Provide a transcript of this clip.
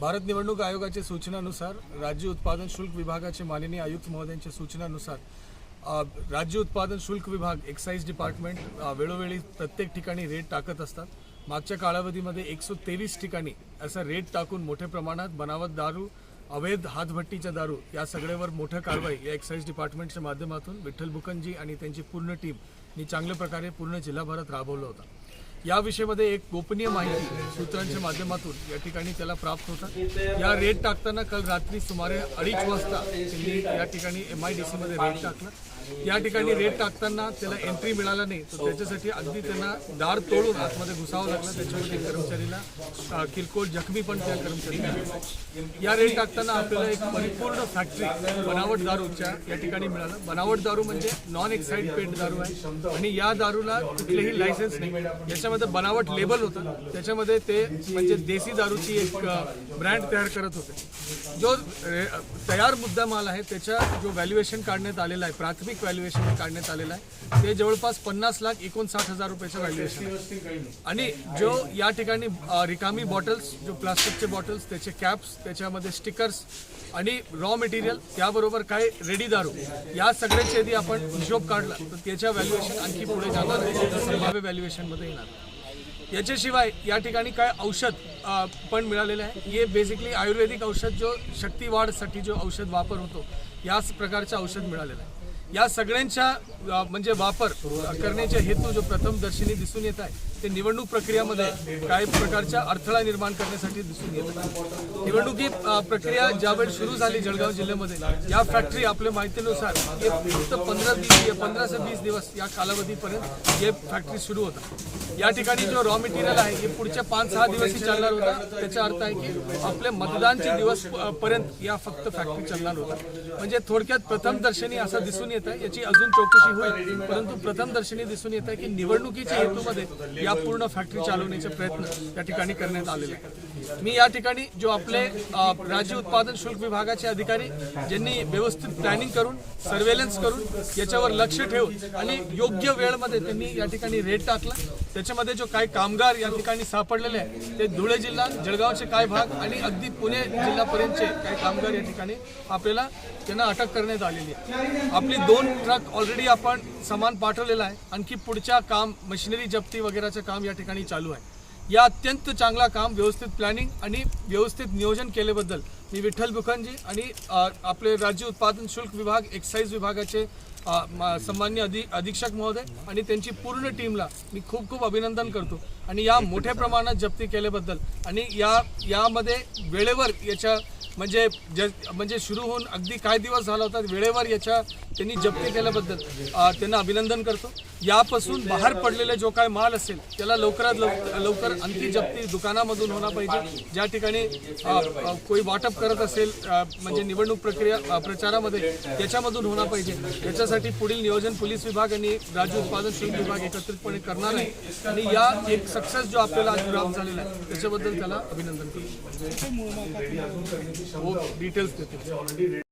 भारत निवडणूक आयोगाच्या सूचनानुसार राज्य उत्पादन शुल्क विभागाचे माननीय आयुक्त महोदयांच्या सूचनानुसार राज्य उत्पादन शुल्क विभाग एक्साईज डिपार्टमेंट वेळोवेळी प्रत्येक ठिकाणी रेट टाकत असतात. मागच्या कालावधीमध्ये एकशे तेवीस ठिकाणी असा रेट टाकून मोठ्या प्रमाणात बनावट दारू अवैध हातभट्टीच्या दारू या सगळ्यावर मोठं कारवाई या एक्साईज डिपार्टमेंटच्या माध्यमातून विठ्ठल बुकनजी आणि त्यांची पूर्ण टीमनी चांगल्या प्रकारे पूर्ण जिल्हाभरात राबवलं होता. या विषयामध्ये एक गोपनीय माहिती सूत्रांच्या माध्यमातून या ठिकाणी त्याला प्राप्त होतं. या रेट टाकताना काल रात्री सुमारे अडीच वाजता त्यांनी या ठिकाणी एम आय डी सीमध्ये रेट टाकला. या ठिकाणी रेट टाकताना त्याला एंट्री मिळाला नाही तर त्याच्यासाठी अगदी त्यांना दार तोडून आतमध्ये घुसावं लागलं. त्याच्यावरती कर्मचारीला किरकोळ जखमी पण त्या कर्मचारीला या रेट टाकताना आपल्याला एक परिपूर्ण फॅक्टरी बनावट दारूच्या या ठिकाणी मिळालं. बनावट दारू म्हणजे नॉन एक्साईड पेंट दारू आहे. आणि या दारूला कुठलेही लायसन्स नाही. याच्यामध्ये बनावट लेबल होतं. त्याच्यामध्ये ते म्हणजे देसी दारूची एक ब्रँड तयार करत होते. जो तयार मुद्दा माल आहे त्याच्या जो व्हॅल्युएशन काढण्यात आलेला आहे प्राथमिक व्हॅल्युएशन काढण्यात आलेलं आहे. ते जवळपास पन्नास लाख एकोणसाठ हजार रुपयाचं व्हॅल्युएशन आहे. आणि जो या ठिकाणी रिकामी बॉटल्स जो प्लास्टिकचे बॉटल्स त्याचे कॅप्स त्याच्यामध्ये स्टिकर्स आणि रॉ मटेरियल त्याबरोबर काय रेडी दारू या सगळ्याचे यदि आपण हिशोब काढला. तर त्याच्या व्हॅल्युएशन आणखी पुढे जाणार संभाव्य व्हॅल्युएशनमध्ये येणार याच्याशिवाय या ठिकाणी काय औषध पण मिळालेलं आहे. हे बेसिकली आयुर्वेदिक औषध जो शक्तिवाढसाठी जो औषध वापर होतो याच प्रकारचं औषध मिळालेलं आहे. या सगळ्यांच्या म्हणजे वापर करण्याच्या करण्याचे हेतू जो प्रथम दर्शनी दिसून येत आहे ते निवडणूक प्रक्रियामध्ये काही प्रकारच्या अडथळा निर्माण करण्यासाठी दिसून येत आहे निवडणुकी प्रक्रिया ज्यावेळी सुरू झाली जळगाव जिल्ह्यामध्ये या फॅक्टरी आपल्या माहितीनुसार हे फक्त पंधरा दिवस पंधरा ते वीस दिवस या कालावधीपर्यंत हे फॅक्टरी सुरू होता. या ठिकाणी जो रॉ मटेरियल आहे हे पुढच्या पाच सहा दिवसही चालणार होता. त्याचा अर्थ आहे की आपले मतदानचे दिवस पर्यंत या फक्त फॅक्टरी चालणार होता. म्हणजे थोडक्यात प्रथम दर्शनी असं दिसून येत आहे याची अजून चौकशी होईल. परंतु प्रथमदर्शनी दिसून येत आहे की निवडणुकीच्या हेतूमध्ये या पूर्ण फॅक्टरी चालवण्याचे प्रयत्न या ठिकाणी करण्यात आलेले आहेत. मी या ठिकाणी जो आपले राज्य उत्पादन शुल्क विभागाचे अधिकारी ज्यांनी व्यवस्थित प्लॅनिंग करून सर्वेलन्स करून याच्यावर लक्ष ठेवून आणि योग्य वेळमध्ये त्यांनी या ठिकाणी रेट टाकला. त्याच्यामध्ये जो काही कामगार या ठिकाणी सापडलेले आहे ते धुळे जिल्हा जळगावचे काय भाग आणि अगदी पुणे जिल्ह्यापर्यंतचे काही कामगार या ठिकाणी आपल्याला त्यांना अटक करण्यात आलेली आहे. आपली दोन ट्रक ऑलरेडी आपण सामान पाठवलेला आहे. आणखी पुढच्या काम मशिनरी जप्ती वगैरेचं काम या ठिकाणी चालू आहे. या अत्यंत चांगला काम व्यवस्थित प्लॅनिंग आणि व्यवस्थित नियोजन केल्याबद्दल मी विठ्ठल बुखनजी आणि आपले राज्य उत्पादन शुल्क विभाग एक्साईज विभागाचे सन्मान्य अधि अधीक्षक महोदय आणि त्यांची पूर्ण टीमला मी खूप खूप अभिनंदन करतो. आणि या मोठ्या प्रमाणात जप्ती केल्याबद्दल आणि या यामध्ये वेळेवर याच्या म्हणजे ज म्हणजे सुरू होऊन अगदी काही दिवस झाला होता वेळेवर याच्या त्यांनी जप्ती केल्याबद्दल त्यांना अभिनंदन करतो. यापासून बाहेर पडलेले जो काय माल असेल त्याला लवकरात लव लवकर अंतिम जप्ती दुकानामधून होणार पाहिजे. ज्या ठिकाणी कोणी कोई वाटप करत असेल म्हणजे निवडणूक प्रक्रिया प्रचारामध्ये त्याच्यामधून होणार पाहिजे. याच्यासाठी पुढील नियोजन पोलीस विभाग आणि राज्य उत्पादन शुल्क विभाग एकत्रितपणे करणार आहे. आणि या एक सक्सेस जो आपल्याला आज प्राप्त झालेला आहे त्याच्याबद्दल त्याला अभिनंदन करतो. हो डिटेल्स देतो.